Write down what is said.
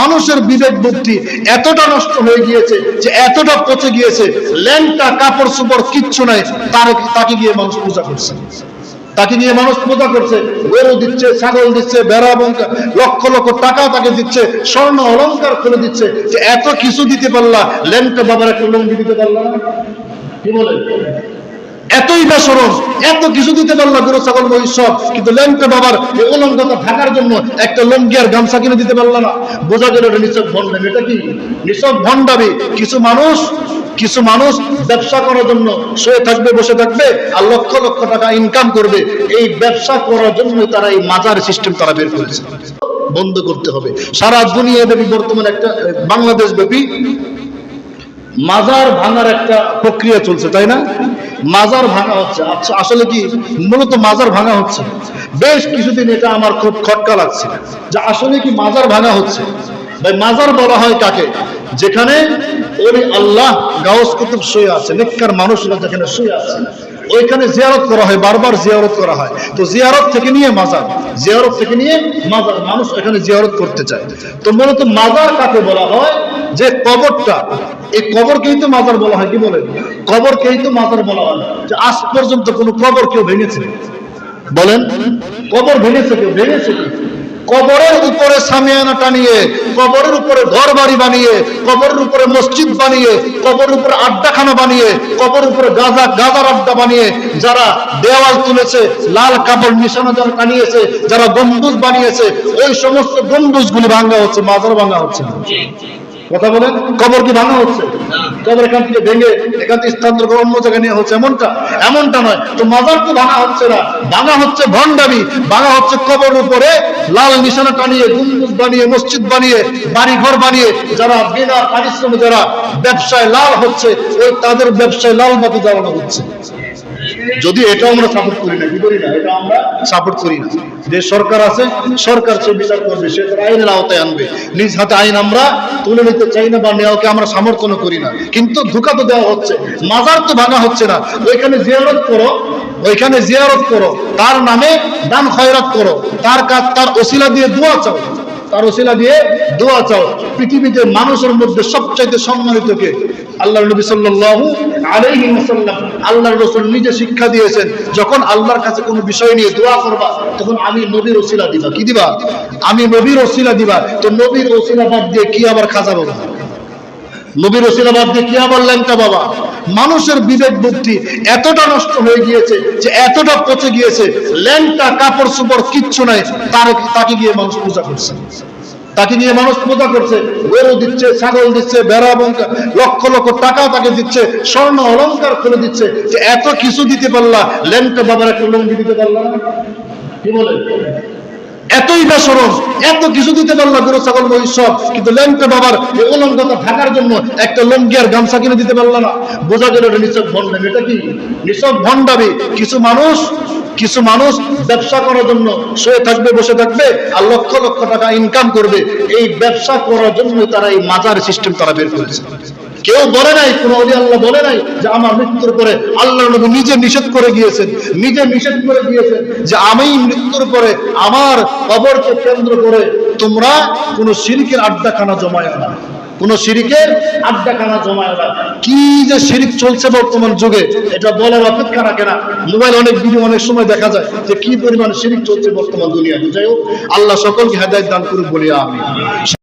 মানুষের বিবেক বুদ্ধি এতটা নষ্ট হয়ে গিয়েছে যে এতটা পচে গিয়েছে, ল্যাংটা, কাপড় কিচ্ছু নাই, তার তাকে গিয়ে মানুষ পূজা করছে। তাকে নিয়ে মানুষ পূজা করছে, গরু দিচ্ছে, ছাগল দিচ্ছে বেড়া লক্ষ লক্ষ টাকা তাকে দিচ্ছে, স্বর্ণ অলংকার খুলে দিচ্ছে এত কিছু দিতে পারলা, ল্যাংটা বাবার একটা লঙ্গি দিতে পারলা কি বলে? এতই বেসরম, এত কিছু দিতে পারল গরু ছাগল সব কিন্তু ল্যাংটা বাবার এই অলঙ্কতা থাকার জন্য একটা লঙ্গি আর গামছা কিনে দিতে পারল না। বোঝা গেল এটা নিছক ভণ্ডামি। এটা কি? নিছক ভণ্ডামি। কিছু মানুষ কিছু মানুষ ব্যবসা করার জন্য শুয়ে থাকবে, বসে থাকবে আর লক্ষ লক্ষ টাকা ইনকাম করবে। এই ব্যবসা করার জন্য তারা এই মাজার সিস্টেম তারা বের করেছে বন্ধ করতে হবে। সারা দুনিয়া ব্যাপী বর্তমানে একটা বাংলাদেশ ব্যাপী মাজার ভাঙার একটা প্রক্রিয়া চলছে, তাই না? মাজার ভাঙা হচ্ছে। আচ্ছা আসলে কি? মূলত মাজার ভাঙা হচ্ছে। বেশ কিছুদিন এটা আমার খুব খটকা লাগছে। যে আসলে কি মাজার ভাঙা হচ্ছে? ভাই, মাজার বলা হয় কাকে? যেখানে ওই আল্লাহ গাউস কুতুব শুয়ে আছে, নেককার মানুষরা যেখানে শুয়ে আছে, ওইখানে জিয়ারত করা হয়, বারবার জিয়ারত করা হয়। তো জিয়ারত থেকে নিয়ে মাজার, জিয়ারত থেকে নিয়ে মাজার, মানুষ এখানে জিয়ারত করতে চায়। তো মূলত মাজার কাকে বলা হয়? যে কবরটা, এই কবরকেই তো মাজার বলা হয়, কি বলেন? কবরকেই তো মাজার বলা হয় যে আজ পর্যন্ত কোনো কবর কেউ ভেঙেছে? বলেন। কবর ভেঙেছে কেউ? ভেঙেছে কবরের উপরে সামিয়ানা টানিয়ে, কবরের উপরে ঘর বাড়ি বানিয়ে, কবরের উপরে মসজিদ বানিয়ে, কবরের উপরে আড্ডাখানা বানিয়ে, কবরের উপরে গাজা, গাজার আড্ডা বানিয়ে, যারা দেওয়াল তুলেছে, লাল কাপড় নিশানা যারা টানিয়েছে, যারা গম্বুজ বানিয়েছে, ওই সমস্ত গম্বুজগুলি ভাঙ্গা হচ্ছে মাজার ভাঙা হচ্ছে। কথা বলেন কবর কি ভাঙা হচ্ছে? কবর এখান থেকে ভেঙে এখান থেকে স্থানান্তর করে অন্য জায়গায় নিয়ে হচ্ছে এমনটা? এমনটা নয়। তো মাজার তো ভাঙা হচ্ছে না। ভাঙা হচ্ছে ভণ্ডামি। ভাঙা হচ্ছে কবর উপরে লাল নিশানা টানিয়ে গুম্বুজ বানিয়ে মসজিদ বানিয়ে বাড়ি ঘর বানিয়ে যারা বিনা পারিশ্রমে যারা ব্যবসায় লাল হচ্ছে ওই তাদের ব্যবসায় লাল বাতি জ্বালানো হচ্ছে। যদি এটা আমরা সাপোর্ট করি না, কি করি না? এটা আমরা সাপোর্ট করি না। যে সরকার আছে, সরকার সে বিচার করবে, সে তার আইনের আওতায় আনবে। নিজ হাতে আইন আমরা তুলে নিতে চাই না বা নেওয়াকে আমরা সমর্থন করি না। কিন্তু ধোকা তো দেওয়া হচ্ছে, মাজার তো ভাঙা হচ্ছে না। ওইখানে জিয়ারত করো, ওইখানে জিয়ারত করো, তার নামে দান খয়রাত করো, তার কাজ, তার ওসিলা দিয়ে দোয়া চাও। তার ওসিলা দিয়ে দোয়া চাও। পৃথিবীতে মানুষের মধ্যে সবচাইতে সম্মানিত কে? আল্লাহ নবী সাল্লাল্লাহু আলাইহি ওয়াসাল্লাম। আল্লাহর রাসূল নিজে শিক্ষা দিয়েছেন, যখন আল্লাহর কাছে কোনো বিষয় নিয়ে দোয়া করবা, তখন আমি নবীর ওসিলা দিবা। কি দিবা? আমি নবীর ওসিলা দিবা। তো নবীর ওসিলা বাদ দিয়ে কি আবার খাজা বাবা নবীর ওসিলা বাদ দিয়ে কি আবার ল্যাংটা বাবা? মানুষের বিবেক বুদ্ধি এতটা নষ্ট হয়ে গিয়েছে যে এতটা পচে গিয়েছে, ল্যাংটা, কাপড় চোপড় কিচ্ছু নাই, তার তাকে গিয়ে মানুষ পূজা করছে। তাকে নিয়ে মানুষ পূজা করছে, গরু দিচ্ছে, ছাগল দিচ্ছে বেড়া বঙ্কা লক্ষ লক্ষ টাকা তাকে দিচ্ছে, স্বর্ণ অলংকার খুলে দিচ্ছে, যে এত কিছু দিতে পারলা, ল্যাংটা বাবার একটা লঙ্গি দিতে পারলা কি বলে? এতই বেসরম, এত কিছু দিতে পারল গরু ছাগল সব কিন্তু ল্যাংটা বাবার এই অলঙ্কতা থাকার জন্য একটা লঙ্গি আর গামছা কিনে দিতে পারল না। বোঝা গেল এটা নিছক ভণ্ডামি। এটা কি? নিছক ভণ্ডামি। কিছু মানুষ কিছু মানুষ ব্যবসা করার জন্য শুয়ে থাকবে, বসে থাকবে আর লক্ষ লক্ষ টাকা ইনকাম করবে। এই ব্যবসা করার জন্য তারা এই মাজার সিস্টেম তারা বের করেছে কেউ বলে নাই, কোন অলি আল্লাহ বলে নাই যে আমার মৃত্যুর পরে আল্লাহ নবী নিজে নিষেধ করে গিয়েছেন, নিজে নিষেধ করে দিয়েছেন যে আমি মৃত্যুর পরে আমার কবরকে কেন্দ্র করে তোমরা কোন সিরিকের আড্ডাখানা জমায় না। আড্ডাখানা জমায় না। কি যে সিরিক চলছে বর্তমান যুগে, এটা বলার অপেক্ষা রাখে না। মোবাইল অনেক ভিডিও, অনেক সময় দেখা যায় যে কি পরিমাণ সিরিক চলছে বর্তমান দুনিয়া বুঝাই হোক, আল্লাহ সকলকে হেদায়ত দান করুক বলি আমি